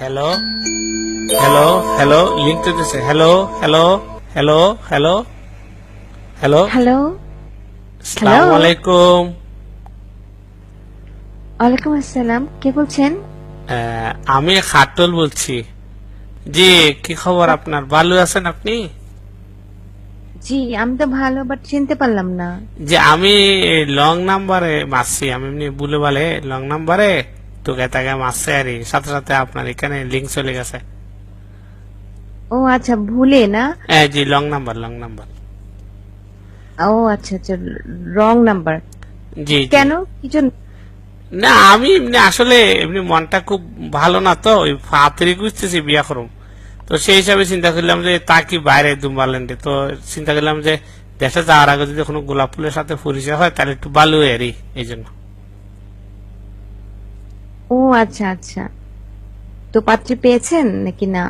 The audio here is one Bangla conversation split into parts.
হ্যালো হ্যালো হ্যালো লিঙ্ক দিছে hello hello hello hello hello hello আসসালামু আলাইকুম ওয়ালাইকুম আসসালাম কে বলছেন? আমি খাটল বলছি। জি কি খবর আপনার? ভালো আছেন আপনি? জি আমি তো ভালো বাট চিনতে পারলাম না। যে আমি লং নাম্বারে মারছি আমি এমনি বলে বলে লং নাম্বারে তোকে তাকে মারছে আর সাথে সাথে আপনার এখানে লিঙ্ক চলে গেছে। ও আচ্ছা ভুলে না? হ্যাঁ জি লং নাম্বার লং নাম্বার ও আচ্ছা আচ্ছা রং নাম্বার জি। কেন? কি জন্য? না আমি এমনি আসলে এমনি মনটা খুব ভালো না তো ওই ফাতরি খুঁজতেছি বিয়া করুম। তো সেই হিসাবে চিন্তা করলাম যে তা কি বাইরে দুম্বারল্যান্ডে তো চিন্তা করলাম যে দেশে যাওয়ার আগে যদি কোনো গোলাপ ফুলের সাথে পরিচয় হয় তাহলে একটু ভালো এরই এই জন্য। ও আচ্ছা আচ্ছা। তো পাত্রী পেয়েছেন নাকি না?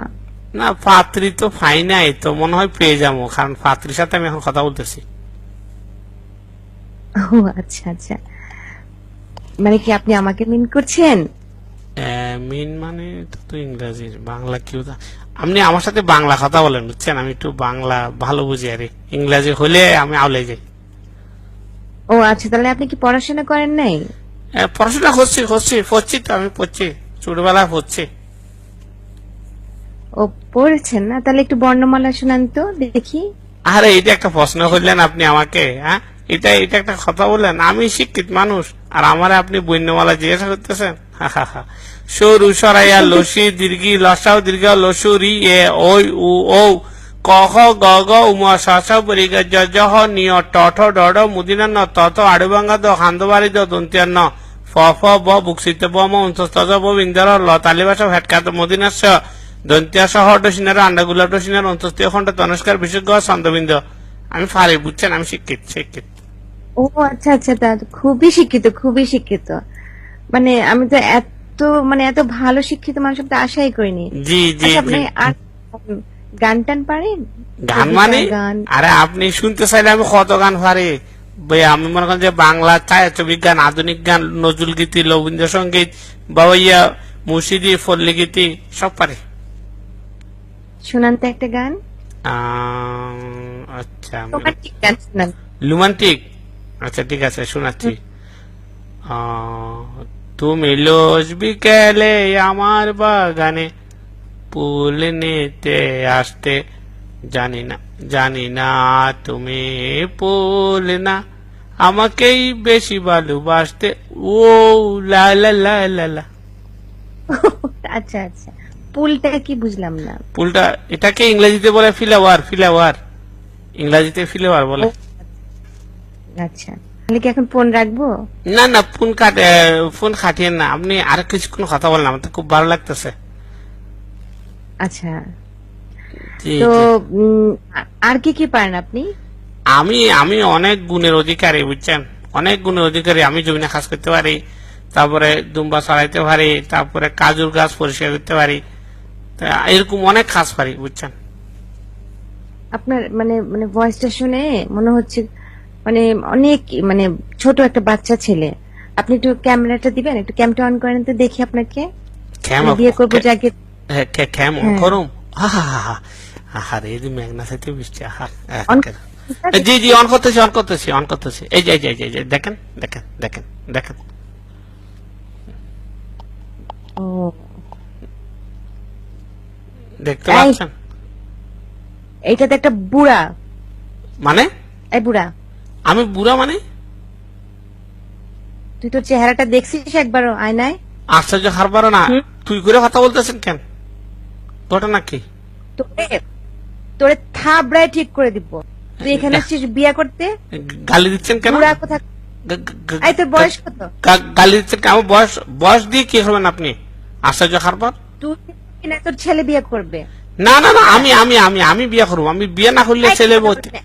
না পাত্রী তো পাই নাই তো মনে হয় পেয়ে যাব কারণ পাত্রীর সাথে আমি এখন কথা বলতেছি। ও আচ্ছা আচ্ছা। মানে কি আপনি আমাকে মিন করছেন? মিন মানে তো তো ইংরাজি বাংলা কেউ আপনি আমার সাথে বাংলা কথা বলেন বুঝছেন? আমি একটু বাংলা ভালো বুঝি আরে। ইংরাজি হলে আমি আউলে যাই। ও আচ্ছা তাহলে আপনি কি পড়াশোনা করেন নাই? পড়াশোনা করছি করছি পড়ছি তো আমি পড়ছি ছোটবেলায় পড়ছি। ও পড়েছেন না? তাহলে একটু বর্ণমালা শোনান তো দেখি। আরে এটা একটা প্রশ্ন করলেন আপনি আমাকে হ্যাঁ? এটা এটা একটা কথা বললেন আমি শিক্ষিত মানুষ আর আমার আপনি বন্যমালা জিজ্ঞাসা করতেছেন। সরু সরাইয়া লসি দীর্ঘি লসাও দীর্ঘ লসু রি এ ওই উ ও ক খ গ গ উম স স পরি গ জ জ হ নিয় ট ঠ ড ড মুদিনা ন ত ত আড়ুবাঙ্গা দ হান্দবাড়ি দ দন্তিয়ান জ আন্ডাগুলা ডসিনার অন্তস্তীয় খণ্ড তনস্কার বিশেষজ্ঞ ছন্দবিন্দ আমি ফারি বুঝছেন আমি শিক্ষিত শিক্ষিত। ও আচ্ছা আচ্ছা তা খুবই শিক্ষিত খুবই শিক্ষিত। মানে আমি তো এত মানে এত ভালো শিক্ষিত মানুষ তো আশাই করিনি। জি জি আচ্ছা আপনি আর গান টান পারেন? গান মানে? আরে আপনি শুনতে চাইলে আমি কত গান পারি? আমি মনে করেন যে বাংলা বিজ্ঞান আধুনিক গান নজরুল গীতি রবীন্দ্রসঙ্গীত বাবাইয়া মুর্শিদি ফল্লি গীতি সব পারি। শোনান তো একটা গান? আচ্ছা রোমান্টিক রোমান্টিক? আচ্ছা ঠিক আছে শোনাচ্ছি। তুমি লোজ বিকেলে আমার বাগানে ফুল নিতে আসতে জানি না। জানি না তুমি ফুল না। আমাকেই বেশি ভালোবাসতে। ও লা লা লা লা লা। আচ্ছা আচ্ছা। পুলটা কি বুঝলাম না। ফুলটা এটাকে ইংরেজিতে বলে ফিলাওয়ার ফিলাওয়ার। ইংরেজিতে ফিলাওয়ার বলে। আচ্ছা। তাহলে কি এখন ফোন রাখব? না না ফোন কাট ফোন কাটিয়েন না। আপনি আর কিছুক্ষণ কথা বলেন আমার তো খুব ভালো লাগতেছে। আচ্ছা। তো আর কি কি পারেন আপনি? আমি আমি অনেক গুণের অধিকারী বুঝছেন? অনেক গুণের অধিকারী আমি জমিনে কাজ করতে পারি তারপরে দুম্বা ছড়াইতে পারি তারপরে কাজুর গাছ পরিষ্কার করতে পারি এরকম অনেক কাজ পারি বুঝছেন? আপনার মানে মানে ভয়েসটা শুনে মনে হচ্ছে মানে অনেক মানে ছোট একটা বাচ্চা ছেলে। আপনি একটু ক্যামেরাটা দিবেন একটু ক্যামটা অন করেন তো দেখি আপনাকে। আমি বিয়ে করব যাকে খেম হ্যাঁ। করুম আহা হা হা আহারে এই যে মেঘনা বৃষ্টি জি জি অন করতেছি অন করতেছি অন করতেছি। এই যে এই যে এই যে, দেখেন দেখেন দেখেন দেখেন। দেখতে পাচ্ছেন? এইটাতে একটা বুড়া। মানে? এই বুড়া। আমি বুড়া মানে? তুই তোর চেহারাটা দেখছিস একবারও আয়নায়? আশ্চর্য হারবার না। তুই করে কথা বলতেছেন কেন? ঘটনা কি? তোরে তোরে থাবড়ায় ঠিক করে দিব। তুই এখানে আসছিস বিয়ে করতে? গালি দিচ্ছেন কেন? বুড়া কোথা এই তোর বয়স কত? গালি দিচ্ছেন? আমার বয়স বয়স দিয়ে কি করবেন আপনি? আশ্চর্য তুই কিনা তোর ছেলে বিয়ে করবে। না না না আমি আমি আমি আমি বিয়ে করব। আমি বিয়ে না করলে ছেলে বলতে না।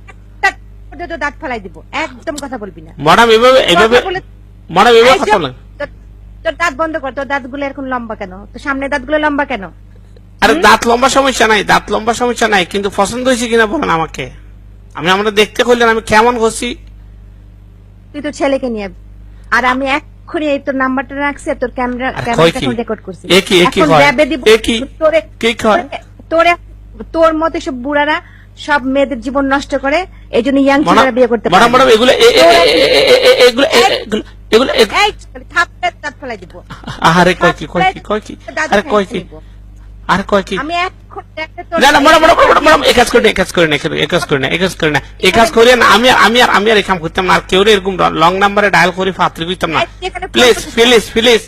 তোর দাঁত ফালাই দিব। একদম কথা বলবি না। ম্যাডাম এভাবে এভাবে ম্যাডাম এভাবে কথা বলেন। তোর- তোর দাঁত বন্ধ কর। তোর দাঁতগুলো এখন লম্বা কেন? তোর সামনে দাঁতগুলো লম্বা কেন? আরে দাঁত লম্বা সমস্যা নাই দাঁত লম্বা সমস্যা নাই কিন্তু পছন্দ হয়েছে কিনা বলেন আমাকে। আমি আমরা দেখতে করলেন আমি কেমন করছি? তুই তো ছেলেকে নিয়ে আর আমি এক এক্ষুনি এই তোর নাম্বারটা রাখছে তোর ক্যামেরা ক্যামেরাটা রেকর্ড করছি। এ কি, হয়? তোরে কি কয়? তোরে তোর মতো সব বুড়ারা সব মেয়েদের জীবন নষ্ট করে এই জন্য ইয়াং ছেলেরা বিয়ে করতে পারে ম্যাডাম। এগুলো এগুলো এগুলো এই থাপড়ে দাঁত ফেলাই দিব। আরে কয় কি কয় কি কয় কি? আরে কয় কি। আরে কয় কি? আমি এখন একটা তোর- না না ম্যাডাম ম্যাডাম ম্যাডাম ম্যাডাম এই কাজ করি না এই কাজ করি না এই কাজ করি না এই কাজ করি না এই কাজ করি না আমি আর আমি আর আমি আর এই কাম করতাম না আর কেউ এরকম লং নাম্বারে ডায়াল করে ফাত্রি করতাম না। প্লিজ প্লিজ প্লিজ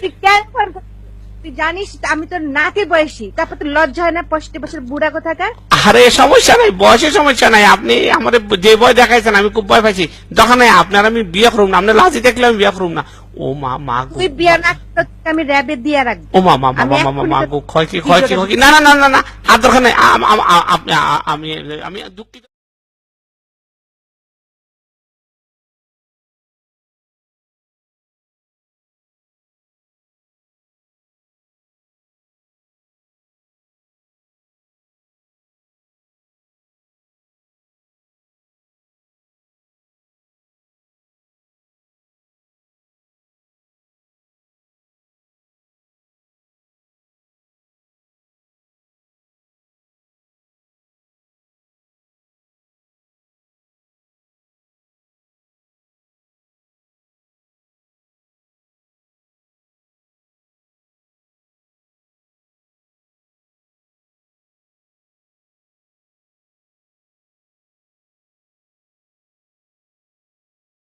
তুই জানিস আমি তোর নাতি বয়সী তারপর তোর লজ্জা হয় না পঁয়ষট্টি বছর বুড়া কোথাকার? আরে সমস্যা নাই বয়সের সমস্যা নাই। আপনি আমার যে বয় দেখাইছেন আমি খুব ভয় পাইছি। দোকানে আপনার আমি বিয়ে করুম না আপনার লাজি দেখলে আমি বিয়ে করুম না। ও মা মা গো তুই বিয়া না আমি র্যাবে দিয়ে রাখব। ও মা মা মা মা মা মা তো- গো ক্ষয় কি ক্ষয় কি ক্ষয় কি। না না না না না আর দরকার নাই আম- আমি আমি দুঃখিত।